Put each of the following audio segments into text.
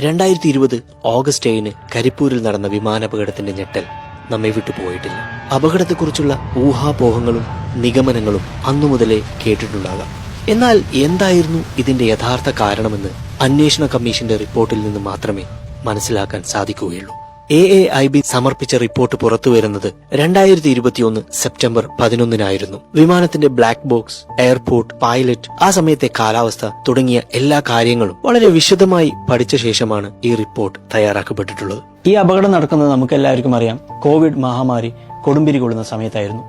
രണ്ടായിരത്തി ഇരുപത് ഓഗസ്റ്റ് ഏഴിന് കരിപ്പൂരിൽ നടന്ന വിമാനാപകടത്തിന്റെ ഞെട്ടൽ നമ്മെ വിട്ടു പോയിട്ടില്ല. അപകടത്തെക്കുറിച്ചുള്ള ഊഹാപോഹങ്ങളും നിഗമനങ്ങളും അന്നു മുതലേ കേട്ടിട്ടുണ്ടാകാം. എന്നാൽ എന്തായിരുന്നു ഇതിന്റെ യഥാർത്ഥ കാരണമെന്ന് അന്വേഷണ കമ്മീഷന്റെ റിപ്പോർട്ടിൽ നിന്ന് മാത്രമേ മനസ്സിലാക്കാൻ സാധിക്കുകയുള്ളൂ. എ എ ഐ ബി സമർപ്പിച്ച റിപ്പോർട്ട് പുറത്തുവരുന്നത് രണ്ടായിരത്തി ഇരുപത്തിയൊന്ന് സെപ്റ്റംബർ പതിനൊന്നിനായിരുന്നു. വിമാനത്തിന്റെ ബ്ലാക്ക് ബോക്സ് എയർപോർട്ട് പൈലറ്റ് ആ സമയത്തെ കാലാവസ്ഥ തുടങ്ങിയ എല്ലാ കാര്യങ്ങളും വളരെ വിശദമായി പഠിച്ച ശേഷമാണ് ഈ റിപ്പോർട്ട് തയ്യാറാക്കപ്പെട്ടിട്ടുള്ളത്. ഈ അപകടം നടക്കുന്നത് നമുക്ക് എല്ലാവർക്കും അറിയാം. കോവിഡ് മഹാമാരി കൊടുമ്പിരി കൊള്ളുന്ന സമയത്തായിരുന്നു.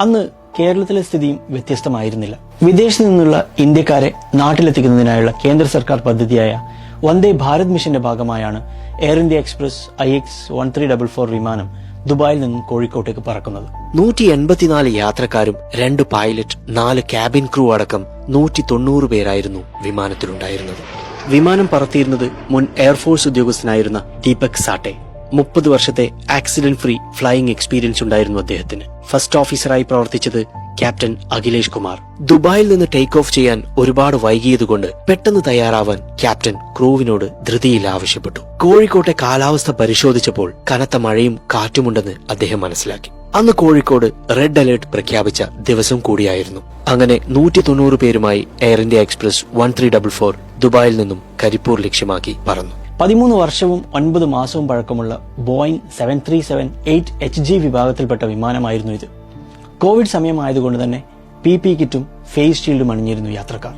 അന്ന് കേരളത്തിലെ സ്ഥിതിയും വ്യത്യസ്തമായിരുന്നില്ല. വിദേശത്ത് നിന്നുള്ള ഇന്ത്യക്കാരെ നാട്ടിലെത്തിക്കുന്നതിനായുള്ള കേന്ദ്ര സർക്കാർ പദ്ധതിയായ വന്ദേ ഭാരത് മിഷന്റെ ഭാഗമായാണ് Air India Express I X one three double four വിമാനം ദുബായിൽ നിന്നും കോഴിക്കോട്ടേക്ക് പറക്കുന്നത്. നൂറ്റി എൺപത്തിനാല് യാത്രക്കാരും രണ്ട് പൈലറ്റ് നാല് ക്യാബിൻ ക്രൂ അടക്കം നൂറ്റി തൊണ്ണൂറ് പേരായിരുന്നു വിമാനത്തിലുണ്ടായിരുന്നത്. വിമാനം പറത്തിയിരുന്നത് മുൻ എയർഫോഴ്സ് ഉദ്യോഗസ്ഥനായിരുന്ന ദീപക് സാട്ടെ. മുപ്പത് വർഷത്തെ ആക്സിഡന്റ് ഫ്രീ ഫ്ലൈയിങ് എക്സ്പീരിയൻസ് ഉണ്ടായിരുന്നു അദ്ദേഹത്തിന്. ഫസ്റ്റ് ഓഫീസറായി പ്രവർത്തിച്ചത് ക്യാപ്റ്റൻ അഖിലേഷ് കുമാർ. ദുബായിൽ നിന്ന് ടേക്ക് ഓഫ് ചെയ്യാൻ ഒരുപാട് വൈകിയതുകൊണ്ട് പെട്ടെന്ന് തയ്യാറാവാൻ ക്യാപ്റ്റൻ ക്രൂവിനോട് ധൃതിയിൽ ആവശ്യപ്പെട്ടു. കോഴിക്കോട്ടെ കാലാവസ്ഥ പരിശോധിച്ചപ്പോൾ കനത്ത മഴയും കാറ്റുമുണ്ടെന്ന് അദ്ദേഹം മനസ്സിലാക്കി. അന്ന് കോഴിക്കോട് റെഡ് അലേർട്ട് പ്രഖ്യാപിച്ച ദിവസം കൂടിയായിരുന്നു. അങ്ങനെ നൂറ്റി തൊണ്ണൂറ് പേരുമായി Air India Express one three double four ദുബായിൽ നിന്നും കരിപ്പൂർ ലക്ഷ്യമാക്കി പറന്നു. പതിമൂന്ന് വർഷവും ഒൻപത് മാസവും പഴക്കമുള്ള Boeing seven three seven eight H G വിഭാഗത്തിൽപ്പെട്ട വിമാനമായിരുന്നു ഇത്. കോവിഡ് സമയമായതുകൊണ്ട് തന്നെ പി പി കിറ്റും ഫേസ് ഷീൽഡും അണിഞ്ഞിരുന്നു യാത്രക്കാർ.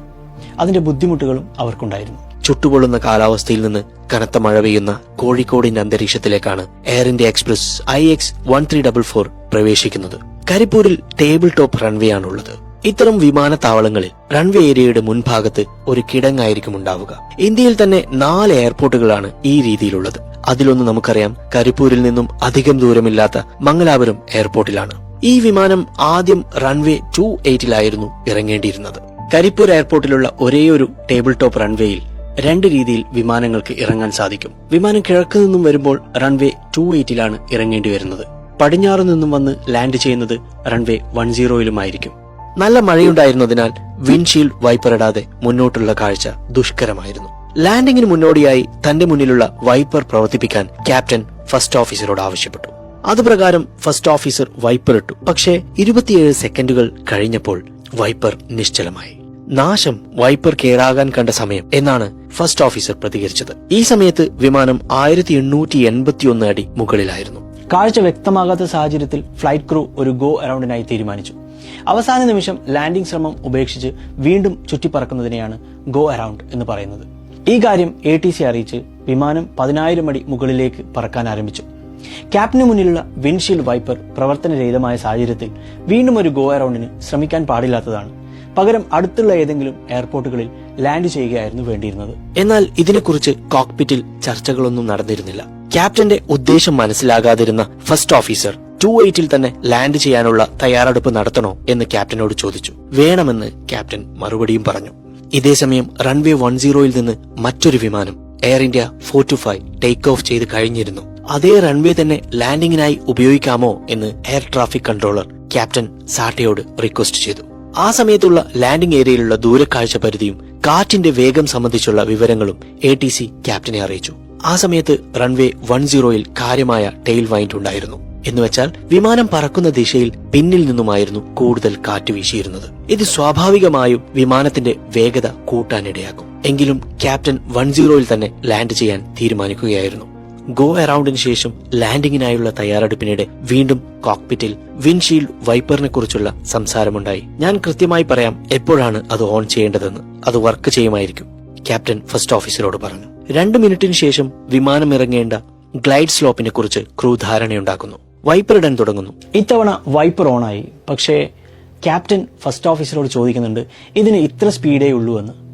അതിന്റെ ബുദ്ധിമുട്ടുകളും അവർക്കുണ്ടായിരുന്നു. ചുട്ടുപൊള്ളുന്ന കാലാവസ്ഥയിൽ നിന്ന് കനത്ത മഴ പെയ്യുന്ന കോഴിക്കോടിന്റെ അന്തരീക്ഷത്തിലേക്കാണ് Air India Express I X one three double four പ്രവേശിക്കുന്നത്. കരിപ്പൂരിൽ ടേബിൾ ടോപ്പ് റൺവേ ആണുള്ളത്. ഇത്തരം വിമാനത്താവളങ്ങളിൽ റൺവേ ഏരിയയുടെ മുൻഭാഗത്ത് ഒരു കിടങ്ങായിരിക്കും ഉണ്ടാവുക. ഇന്ത്യയിൽ തന്നെ നാല് എയർപോർട്ടുകളാണ് ഈ രീതിയിലുള്ളത്. അതിലൊന്ന് നമുക്കറിയാം കരിപ്പൂരിൽ നിന്നും അധികം ദൂരമില്ലാത്ത മംഗലാപുരം എയർപോർട്ടിലാണ്. ഈ വിമാനം ആദ്യം റൺവേ ടു എയ്റ്റിലായിരുന്നു ഇറങ്ങേണ്ടിയിരുന്നത്. കരിപ്പൂർ എയർപോർട്ടിലുള്ള ഒരേയൊരു ടേബിൾ ടോപ്പ് റൺവേയിൽ രണ്ട് രീതിയിൽ വിമാനങ്ങൾക്ക് ഇറങ്ങാൻ സാധിക്കും. വിമാനം കിഴക്ക് നിന്നും വരുമ്പോൾ റൺവേ ടു എയ്റ്റിലാണ് ഇറങ്ങേണ്ടി വരുന്നത്. പടിഞ്ഞാറ് നിന്നും വന്ന് ലാൻഡ് ചെയ്യുന്നത് റൺവേ വൺ സീറോയിലുമായിരിക്കും നല്ല മഴയുണ്ടായിരുന്നതിനാൽ വിൻഷീൽഡ് വൈപ്പർ ഇടാതെ മുന്നോട്ടുള്ള കാഴ്ച ദുഷ്കരമായിരുന്നു. ലാൻഡിങ്ങിന് മുന്നോടിയായി തന്റെ മുന്നിലുള്ള വൈപ്പർ പ്രവർത്തിപ്പിക്കാൻ ക്യാപ്റ്റൻ ഫസ്റ്റ് ഓഫീസറോട് ആവശ്യപ്പെട്ടു. അതുപ്രകാരം ഫസ്റ്റ് ഓഫീസർ വൈപ്പർ ഇട്ടു പക്ഷേ ഇരുപത്തിയേഴ് സെക്കൻഡുകൾ കഴിഞ്ഞപ്പോൾ വൈപ്പർ നിശ്ചലമായി. നാശം വൈപ്പർ കേടാകാൻ കണ്ട സമയം എന്നാണ് ഫസ്റ്റ് ഓഫീസർ പ്രതികരിച്ചത്. ഈ സമയത്ത് വിമാനം ആയിരത്തി എണ്ണൂറ്റി എൺപത്തിയൊന്ന് അടി മുകളിലായിരുന്നു. കാഴ്ച വ്യക്തമാകാത്ത സാഹചര്യത്തിൽ ഫ്ലൈറ്റ് ക്രൂ ഒരു ഗോ അറൌണ്ടിനായി തീരുമാനിച്ചു. അവസാന നിമിഷം ലാൻഡിംഗ് ശ്രമം ഉപേക്ഷിച്ച് വീണ്ടും ചുറ്റിപ്പറക്കുന്നതിനെയാണ് ഗോ അറൌണ്ട് എന്ന് പറയുന്നത്. ഈ കാര്യം എ ടി സി അറിയിച്ച് വിമാനം പതിനായിരം അടി മുകളിലേക്ക് പറക്കാൻ ആരംഭിച്ചു. ക്യാപ്റ്റന് മുന്നിലുള്ള വിൻഷീൽഡ് വൈപ്പർ പ്രവർത്തനരഹിതമായ സാഹചര്യത്തിൽ വീണ്ടും ഒരു ഗോ അറൌണ്ടിന് ശ്രമിക്കാൻ പാടില്ലാത്തതാണ്. പകരം അടുത്തുള്ള ഏതെങ്കിലും എയർപോർട്ടുകളിൽ ലാൻഡ് ചെയ്യുകയായിരുന്നു വേണ്ടിയിരുന്നത്. എന്നാൽ ഇതിനെക്കുറിച്ച് കോക്പിറ്റിൽ ചർച്ചകളൊന്നും നടന്നിരുന്നില്ല. ക്യാപ്റ്റന്റെ ഉദ്ദേശം മനസ്സിലാകാതിരുന്ന ഫസ്റ്റ് ഓഫീസർ ടു എയ്റ്റിൽ തന്നെ ലാൻഡ് ചെയ്യാനുള്ള തയ്യാറെടുപ്പ് നടത്തണോ എന്ന് ക്യാപ്റ്റനോട് ചോദിച്ചു. വേണമെന്ന് ക്യാപ്റ്റൻ മറുപടിയും പറഞ്ഞു. ഇതേസമയം റൺവേ വൺ സീറോയിൽ നിന്ന് മറ്റൊരു വിമാനം Air India four two five take off ചെയ്ത് കഴിഞ്ഞിരുന്നു. അതേ റൺവേ തന്നെ ലാൻഡിങ്ങിനായി ഉപയോഗിക്കാമോ എന്ന് എയർ ട്രാഫിക് കൺട്രോളർ ക്യാപ്റ്റൻ സാട്ടയോട് റിക്വസ്റ്റ് ചെയ്തു. ആ സമയത്തുള്ള ലാൻഡിംഗ് ഏരിയയിലുള്ള ദൂരക്കാഴ്ച പരിധിയും കാറ്റിന്റെ വേഗം സംബന്ധിച്ചുള്ള വിവരങ്ങളും എ ടി സി ക്യാപ്റ്റനെ അറിയിച്ചു. ആ സമയത്ത് റൺവേ വൺ സീറോയിൽ കാര്യമായ ടെയിൽ വൈൻഡ് ഉണ്ടായിരുന്നു. എന്നുവെച്ചാൽ വിമാനം പറക്കുന്ന ദിശയിൽ പിന്നിൽ നിന്നുമായിരുന്നു കൂടുതൽ കാറ്റ് വീശിയിരുന്നത്. ഇത് സ്വാഭാവികമായും വിമാനത്തിന്റെ വേഗത കൂട്ടാനിടയാക്കും. എങ്കിലും ക്യാപ്റ്റൻ വൺ സീറോയിൽ തന്നെ ലാൻഡ് ചെയ്യാൻ തീരുമാനിക്കുകയായിരുന്നു. ഗോ അറൌണ്ടിന് ശേഷം ലാൻഡിങ്ങിനായുള്ള തയ്യാറെടുപ്പിനിടെ വീണ്ടും കോക്പിറ്റിൽ വിൻഷീൽഡ് വൈപ്പറിനെ കുറിച്ചുള്ള സംസാരമുണ്ടായി. ഞാൻ കൃത്യമായി പറയാം എപ്പോഴാണ് അത് ഓൺ ചെയ്യേണ്ടതെന്ന്. അത് വർക്ക് ചെയ്യുമായിരിക്കും ക്യാപ്റ്റൻ ഫസ്റ്റ് ഓഫീസറോട് പറഞ്ഞു. രണ്ട് മിനിറ്റിന് ശേഷം വിമാനം ഇറങ്ങേണ്ട ഗ്ലൈഡ് സ്ലോപ്പിനെ കുറിച്ച് ക്രൂ ധാരണയുണ്ടാക്കുന്നു. വൈപ്പർ ഇടാൻ തുടങ്ങുന്നു. ഇത്തവണ വൈപ്പർ ഓണായി. പക്ഷേ ക്യാപ്റ്റൻ ഫസ്റ്റ് ഓഫീസറോട് ചോദിക്കുന്നുണ്ട് ഇതിന് ഇത്ര സ്പീഡേ ഉള്ളൂ എന്ന്.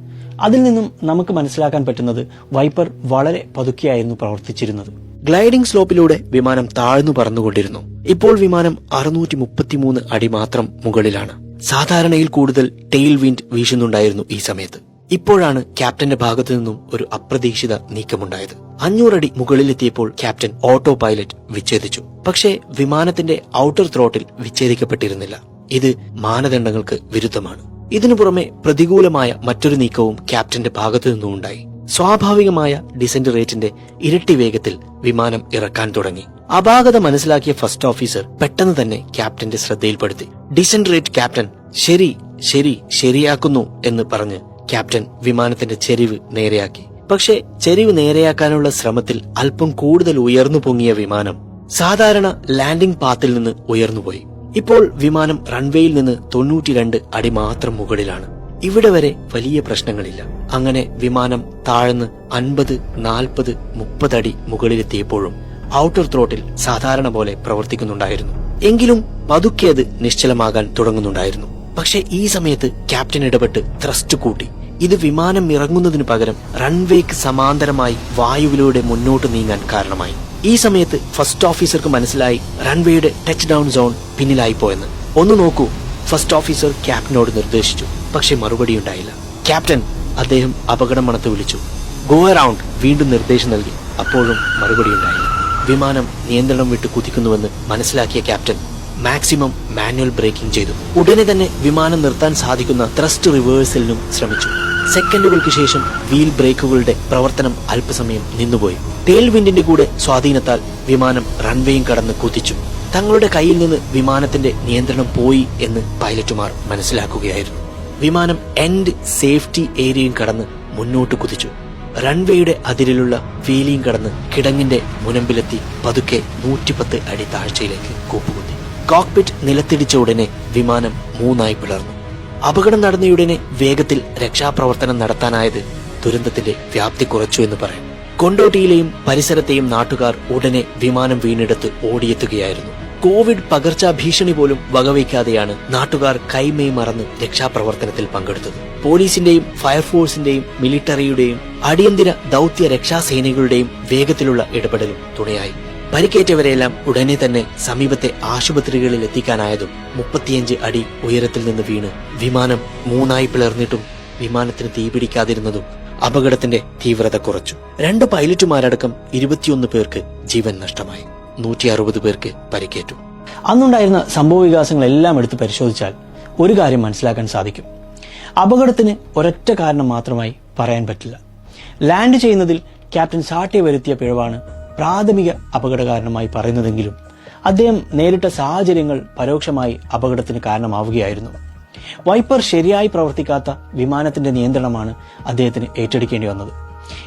അതിൽ നിന്നും നമുക്ക് മനസ്സിലാക്കാൻ പറ്റുന്നത് വൈപ്പർ വളരെ പതുക്കെയായിരുന്നു പ്രവർത്തിച്ചിരുന്നത്. ഗ്ലൈഡിംഗ് സ്ലോപ്പിലൂടെ വിമാനം താഴ്ന്നു പറന്നുകൊണ്ടിരുന്നു. ഇപ്പോൾ വിമാനം അറുന്നൂറ്റി മുപ്പത്തിമൂന്ന് അടി മാത്രം മുകളിലാണ്. സാധാരണയിൽ കൂടുതൽ ടെയിൽ വിൻഡ് വീശുന്നുണ്ടായിരുന്നു ഈ സമയത്ത്. ഇപ്പോഴാണ് ക്യാപ്റ്റന്റെ ഭാഗത്തു നിന്നും ഒരു അപ്രതീക്ഷിത നീക്കമുണ്ടായത്. അഞ്ഞൂറടി മുകളിലെത്തിയപ്പോൾ ക്യാപ്റ്റൻ ഓട്ടോ പൈലറ്റ് വിച്ഛേദിച്ചു. പക്ഷേ വിമാനത്തിന്റെ ഔട്ടർ ത്രോട്ടിൽ വിച്ഛേദിക്കപ്പെട്ടിരുന്നില്ല. ഇത് മാനദണ്ഡങ്ങൾക്ക് വിരുദ്ധമാണ്. ഇതിനു പുറമെ പ്രതികൂലമായ മറ്റൊരു നീക്കവും ക്യാപ്റ്റന്റെ ഭാഗത്തു നിന്നും ഉണ്ടായി സ്വാഭാവികമായ ഡിസെന്റ് റേറ്റിന്റെ ഇരട്ടി വേഗത്തിൽ വിമാനം ഇറക്കാൻ തുടങ്ങി. അപാകത മനസ്സിലാക്കിയ ഫസ്റ്റ് ഓഫീസർ പെട്ടെന്ന് തന്നെ ക്യാപ്റ്റന്റെ ശ്രദ്ധയിൽപ്പെടുത്തി. ഡിസെന്റ് റേറ്റ് ക്യാപ്റ്റൻ ശരി ശരി ശരിയാക്കുന്നു എന്ന് പറഞ്ഞ് ക്യാപ്റ്റൻ വിമാനത്തിന്റെ ചെരിവ് നേരെയാക്കി. പക്ഷേ ചെരിവ് നേരെയാക്കാനുള്ള ശ്രമത്തിൽ അല്പം കൂടുതൽ ഉയർന്നു പൊങ്ങിയ വിമാനം സാധാരണ ലാൻഡിംഗ് പാത്തിൽ നിന്ന് ഉയർന്നുപോയി. ഇപ്പോൾ വിമാനം റൺവേയിൽ നിന്ന് തൊണ്ണൂറ്റിരണ്ട് അടി മാത്രം മുകളിലാണ്. ഇവിടെ വരെ വലിയ പ്രശ്നങ്ങളില്ല. അങ്ങനെ വിമാനം താഴ്ന്ന് അൻപത് നാൽപ്പത് മുപ്പത് അടി മുകളിലെത്തിയപ്പോഴും ഔട്ടർ ത്രോട്ടിൽ സാധാരണ പോലെ പ്രവർത്തിക്കുന്നുണ്ടായിരുന്നു. എങ്കിലും പതുക്കെ അത് നിശ്ചലമാകാൻ തുടങ്ങുന്നുണ്ടായിരുന്നു. പക്ഷേ ഈ സമയത്ത് ക്യാപ്റ്റൻ ഇടപെട്ട് ത്രസ്റ്റ് കൂട്ടി. ഇത് വിമാനം ഇറങ്ങുന്നതിനു പകരം റൺവേക്ക് സമാന്തരമായി വായുവിലൂടെ മുന്നോട്ട് നീങ്ങാൻ കാരണമായി. ഈ സമയത്ത് ഫസ്റ്റ് ഓഫീസർക്ക് മനസ്സിലായി റൺവേയുടെ ടച്ച് ഡൗൺ സോൺ പിന്നിലായി പോയെന്ന് ഒന്ന് നോക്കൂ ഫസ്റ്റ് ഓഫീസർ ക്യാപ്റ്റനോട് നിർദ്ദേശിച്ചു പക്ഷെ മറുപടി ഉണ്ടായില്ല. ക്യാപ്റ്റൻ അദ്ദേഹം അപകടം മണത്ത് വിളിച്ചു. ഗോ അറൌണ്ട് വീണ്ടും നിർദ്ദേശം നൽകി. അപ്പോഴും മറുപടി ഉണ്ടായില്ല. വിമാനം നിയന്ത്രണം വിട്ട് കുതിക്കുന്നുവെന്ന് മനസ്സിലാക്കിയ ക്യാപ്റ്റൻ മാക്സിമം മാനുവൽ ബ്രേക്കിംഗ് ചെയ്തു. ഉടനെ തന്നെ വിമാനം നിർത്താൻ സാധിക്കുന്ന ത്രസ്റ്റ് റിവേഴ്സലിനും ശ്രമിച്ചു. സെക്കൻഡുകൾക്ക് ശേഷം വീൽ ബ്രേക്കുകളുടെ പ്രവർത്തനം അല്പസമയം നിന്നുപോയി. ടേൽ വിൻഡിന്റെ കൂടെ സ്വാധീനത്താൽ വിമാനം റൺവേയും കടന്ന് കുതിച്ചു. തങ്ങളുടെ കയ്യിൽ നിന്ന് വിമാനത്തിന്റെ നിയന്ത്രണം പോയി എന്ന് പൈലറ്റുമാർ മനസ്സിലാക്കുകയായിരുന്നു. വിമാനം എൻഡ് സേഫ്റ്റി ഏരിയയും കടന്ന് മുന്നോട്ട് കുതിച്ചു. റൺവേയുടെ അതിരിലുള്ള വീലിയും കടന്ന് കിടങ്ങിന്റെ മുനമ്പിലെത്തി പതുക്കെ നൂറ്റിപ്പത്ത് അടി താഴ്ചയിലേക്ക് കൂപ്പുകുത്തി. കോക്പിറ്റ് നിലത്തിടിച്ച ഉടനെ വിമാനം മൂന്നായി പിളർന്നു. അപകടം നടന്നയുടനെ വേഗത്തിൽ രക്ഷാപ്രവർത്തനം നടത്താനായത് ദുരന്തത്തിന്റെ വ്യാപ്തി കുറച്ചു എന്ന് പറയാം. കൊണ്ടോട്ടിയിലെയും പരിസരത്തെയും നാട്ടുകാർ ഉടനെ വിമാനം വീണെടുത്ത് ഓടിയെത്തുകയായിരുന്നു. കോവിഡ് പകർച്ചാ ഭീഷണി പോലും വകവയ്ക്കാതെയാണ് നാട്ടുകാർ കൈമേ മറന്ന് രക്ഷാപ്രവർത്തനത്തിൽ പങ്കെടുത്തത്. പോലീസിന്റെയും ഫയർഫോഴ്സിന്റെയും മിലിറ്ററിയുടെയും അടിയന്തര ദൗത്യ രക്ഷാസേനകളുടെയും വേഗത്തിലുള്ള ഇടപെടലും തുണയായി. പരിക്കേറ്റവരെല്ലാം ഉടനെ തന്നെ സമീപത്തെ ആശുപത്രികളിൽ എത്തിക്കാനായതും മുപ്പത്തിയഞ്ച് അടി ഉയരത്തിൽ നിന്ന് വീണ് വിമാനം മൂന്നായി പിളർന്നിട്ടും വിമാനത്തിന് തീപിടിക്കാതിരുന്നതും അപകടത്തിന്റെ തീവ്രത കുറച്ചു. രണ്ട് പൈലറ്റുമാരടക്കം ഇരുപത്തിയൊന്ന് പേർക്ക് ജീവൻ നഷ്ടമായി. നൂറ്റി അറുപത് പേർക്ക് പരിക്കേറ്റു. അന്നുണ്ടായിരുന്ന സംഭവ വികാസങ്ങളെല്ലാം എടുത്ത് പരിശോധിച്ചാൽ ഒരു കാര്യം മനസ്സിലാക്കാൻ സാധിക്കും. അപകടത്തിന് ഒരൊറ്റ കാരണം മാത്രമായി പറയാൻ പറ്റില്ല. ലാൻഡ് ചെയ്യുന്നതിൽ ക്യാപ്റ്റൻ സാട്ടെ വരുത്തിയ പിഴവാണ് പ്രാഥമിക അപകടകാരണമായി പറയുന്നതെങ്കിലും അദ്ദേഹം നേരിട്ട സാഹചര്യങ്ങൾ പരോക്ഷമായി അപകടത്തിന് കാരണമാവുകയായിരുന്നു. വൈപ്പർ ശരിയായി പ്രവർത്തിക്കാത്ത വിമാനത്തിന്റെ നിയന്ത്രണമാണ് അദ്ദേഹത്തിന് ഏറ്റെടുക്കേണ്ടി വന്നത്.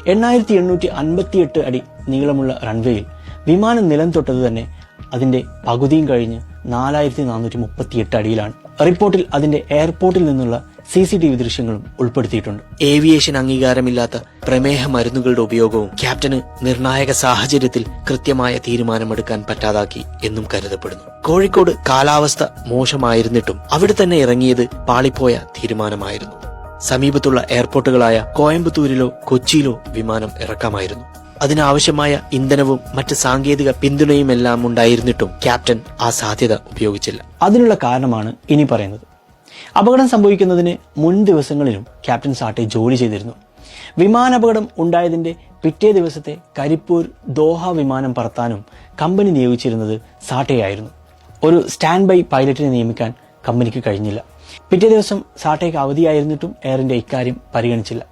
എണ്ണായിരത്തി എണ്ണൂറ്റി അൻപത്തിയെട്ട് അടി നീളമുള്ള റൺവേയിൽ വിമാനം നിലം തൊട്ടത് തന്നെ അതിന്റെ പകുതിയും കഴിഞ്ഞ് നാലായിരത്തി നാനൂറ്റി മുപ്പത്തിയെട്ട് അടിയിലാണ്. റിപ്പോർട്ടിൽ അതിന്റെ എയർപോർട്ടിൽ നിന്നുള്ള സി സി ടി വി ദൃശ്യങ്ങളും ഉൾപ്പെടുത്തിയിട്ടുണ്ട്. ഏവിയേഷൻ അംഗീകാരമില്ലാത്ത പ്രമേഹ മരുന്നുകളുടെ ഉപയോഗവും ക്യാപ്റ്റന് നിർണായക സാഹചര്യത്തിൽ കൃത്യമായ തീരുമാനമെടുക്കാൻ പറ്റാതാക്കി എന്നും കരുതപ്പെടുന്നു. കോഴിക്കോട് കാലാവസ്ഥ മോശമായിരുന്നിട്ടും അവിടെ തന്നെ ഇറങ്ങിയത് പാളിപ്പോയ തീരുമാനമായിരുന്നു. സമീപത്തുള്ള എയർപോർട്ടുകളായ കോയമ്പത്തൂരിലോ കൊച്ചിയിലോ വിമാനം ഇറക്കാമായിരുന്നു. അതിനാവശ്യമായ ഇന്ധനവും മറ്റ് സാങ്കേതിക പിന്തുണയും എല്ലാം ഉണ്ടായിരുന്നിട്ടും ക്യാപ്റ്റൻ ആ സാധ്യത ഉപയോഗിച്ചില്ല. അതിനുള്ള കാരണമാണ് ഇനി പറയുന്നത്. അപകടം സംഭവിക്കുന്നതിന് മുൻ ദിവസങ്ങളിലും ക്യാപ്റ്റൻ സാട്ടെ ജോലി ചെയ്തിരുന്നു. വിമാനാപകടം ഉണ്ടായതിന്റെ പിറ്റേ ദിവസത്തെ കരിപ്പൂർ ദോഹ വിമാനം പറത്താനും കമ്പനി നിയോഗിച്ചിരുന്നത് സാട്ടയായിരുന്നു. ഒരു സ്റ്റാൻഡ് ബൈ പൈലറ്റിനെ നിയമിക്കാൻ കമ്പനിക്ക് കഴിഞ്ഞില്ല. പിറ്റേ ദിവസം സാട്ടയ്ക്ക് അവധിയായിരുന്നിട്ടും എയറിന്റെ ഇക്കാര്യം പരിഗണിച്ചില്ല.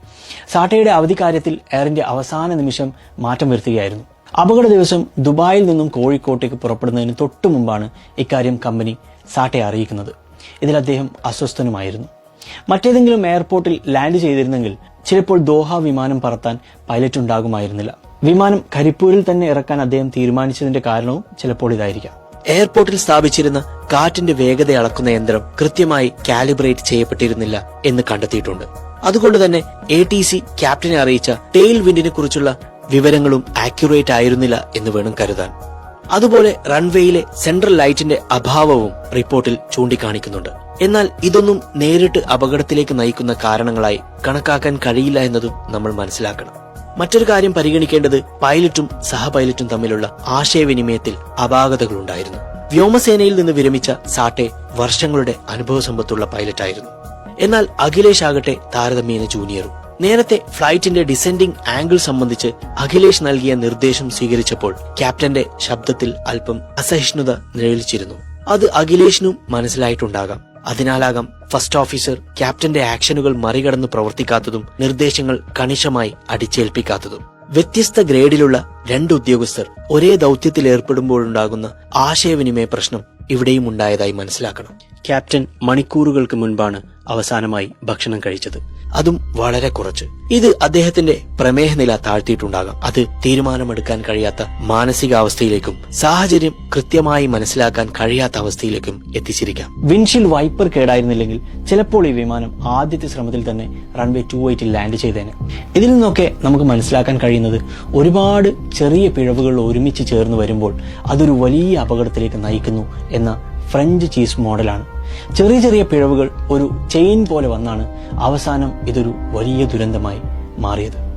സാട്ടയുടെ അവധി കാര്യത്തിൽ എയർ ഇന്ത്യ അവസാന നിമിഷം മാറ്റം വരുത്തുകയായിരുന്നു. അപകട ദിവസം ദുബായിൽ നിന്നും കോഴിക്കോട്ടേക്ക് പുറപ്പെടുന്നതിന് തൊട്ടു മുമ്പാണ് ഇക്കാര്യം കമ്പനി സാട്ടയെ അറിയിക്കുന്നത്. ഇതിൽ അദ്ദേഹം അസ്വസ്ഥനുമായിരുന്നു. മറ്റേതെങ്കിലും എയർപോർട്ടിൽ ലാൻഡ് ചെയ്തിരുന്നെങ്കിൽ ചിലപ്പോൾ ദോഹ വിമാനം പറത്താൻ പൈലറ്റ് ഉണ്ടാകുമായിരുന്നില്ല. വിമാനം കരിപ്പൂരിൽ തന്നെ ഇറക്കാൻ അദ്ദേഹം തീരുമാനിച്ചതിന്റെ കാരണവും ചിലപ്പോൾ ഇതായിരിക്കാം. എയർപോർട്ടിൽ സ്ഥാപിച്ചിരുന്ന കാറ്റിന്റെ വേഗത അളക്കുന്ന യന്ത്രം കൃത്യമായി കാലിബ്രേറ്റ് ചെയ്യപ്പെട്ടിരുന്നില്ല എന്ന് കണ്ടെത്തിയിട്ടുണ്ട്. അതുകൊണ്ട് തന്നെ എ ടി സി ക്യാപ്റ്റനെ അറിയിച്ച ടെയിൽ വിൻഡിനെ കുറിച്ചുള്ള വിവരങ്ങളും ആക്യുറേറ്റ് ആയിരുന്നില്ല എന്ന് വേണം കരുതാൻ. അതുപോലെ റൺവേയിലെ സെൻട്രൽ ലൈറ്റിന്റെ അഭാവവും റിപ്പോർട്ടിൽ ചൂണ്ടിക്കാണിക്കുന്നുണ്ട്. എന്നാൽ ഇതൊന്നും നേരിട്ട് അപകടത്തിലേക്ക് നയിക്കുന്ന കാരണങ്ങളായി കണക്കാക്കാൻ കഴിയില്ല എന്നതും നമ്മൾ മനസ്സിലാക്കണം. മറ്റൊരു കാര്യം പരിഗണിക്കേണ്ടത് പൈലറ്റും സഹപൈലറ്റും തമ്മിലുള്ള ആശയവിനിമയത്തിൽ അപാകതകളുണ്ടായിരുന്നു. വ്യോമസേനയിൽ നിന്ന് വിരമിച്ച സാട്ടെ വർഷങ്ങളുടെ അനുഭവ സമ്പത്തുള്ള പൈലറ്റായിരുന്നു എന്നാൽ അഖിലേഷ് ആകട്ടെ താരതമ്യേന ജൂനിയറും നേരത്തെ ഫ്ലൈറ്റിന്റെ ഡിസെൻഡിംഗ് ആംഗിൾ സംബന്ധിച്ച് അഖിലേഷ് നൽകിയ നിർദ്ദേശം സ്വീകരിച്ചപ്പോൾ ക്യാപ്റ്റന്റെ ശബ്ദത്തിൽ അല്പം അസഹിഷ്ണുത നിഴലിച്ചിരുന്നു. അത് അഖിലേഷിനും മനസ്സിലായിട്ടുണ്ടാകാം. അതിനാലാകാം ഫസ്റ്റ് ഓഫീസർ ക്യാപ്റ്റന്റെ ആക്ഷനുകൾ മറികടന്ന് പ്രവർത്തിക്കാത്തതും നിർദ്ദേശങ്ങൾ കണിശമായി അടിച്ചേൽപ്പിക്കാത്തതും. വ്യത്യസ്ത ഗ്രേഡിലുള്ള രണ്ട് ഉദ്യോഗസ്ഥർ ഒരേ ദൗത്യത്തിൽ ഏർപ്പെടുമ്പോഴുണ്ടാകുന്ന ആശയവിനിമയ പ്രശ്നം ഇവിടെയും ഉണ്ടായതായി മനസ്സിലാക്കണം. ക്യാപ്റ്റൻ മണിക്കൂറുകൾക്ക് മുൻപാണ് അവസാനമായി ഭക്ഷണം കഴിച്ചത്. അതും വളരെ കുറച്ച്. ഇത് അദ്ദേഹത്തിന്റെ പ്രമേഹ നില താഴ്ത്തിയിട്ടുണ്ടാകാം. അത് തീരുമാനമെടുക്കാൻ കഴിയാത്ത മാനസികാവസ്ഥയിലേക്കും സാഹചര്യം കൃത്യമായി മനസ്സിലാക്കാൻ കഴിയാത്ത അവസ്ഥയിലേക്കും എത്തിച്ചിരിക്കാം. വിൻഷീൽഡ് വൈപ്പർ കേടായിരുന്നില്ലെങ്കിൽ ചിലപ്പോൾ ഈ വിമാനം ആദ്യത്തെ ശ്രമത്തിൽ തന്നെ റൺവേ ടു എയ്റ്റിൽ ലാൻഡ് ചെയ്തേനെ. ഇതിൽ നിന്നൊക്കെ നമുക്ക് മനസ്സിലാക്കാൻ കഴിയുന്നത് ഒരുപാട് ചെറിയ പിഴവുകൾ ഒരുമിച്ച് ചേർന്ന് വരുമ്പോൾ അതൊരു വലിയ അപകടത്തിലേക്ക് നയിക്കുന്നു എന്ന ഫ്രഞ്ച് ചീസ് മോഡലാണ് ചെറിയ ചെറിയ പിഴവുകൾ ഒരു ചെയിൻ പോലെ വന്നാണ് അവസാനം ഇതൊരു വലിയ ദുരന്തമായി മാറിയത്.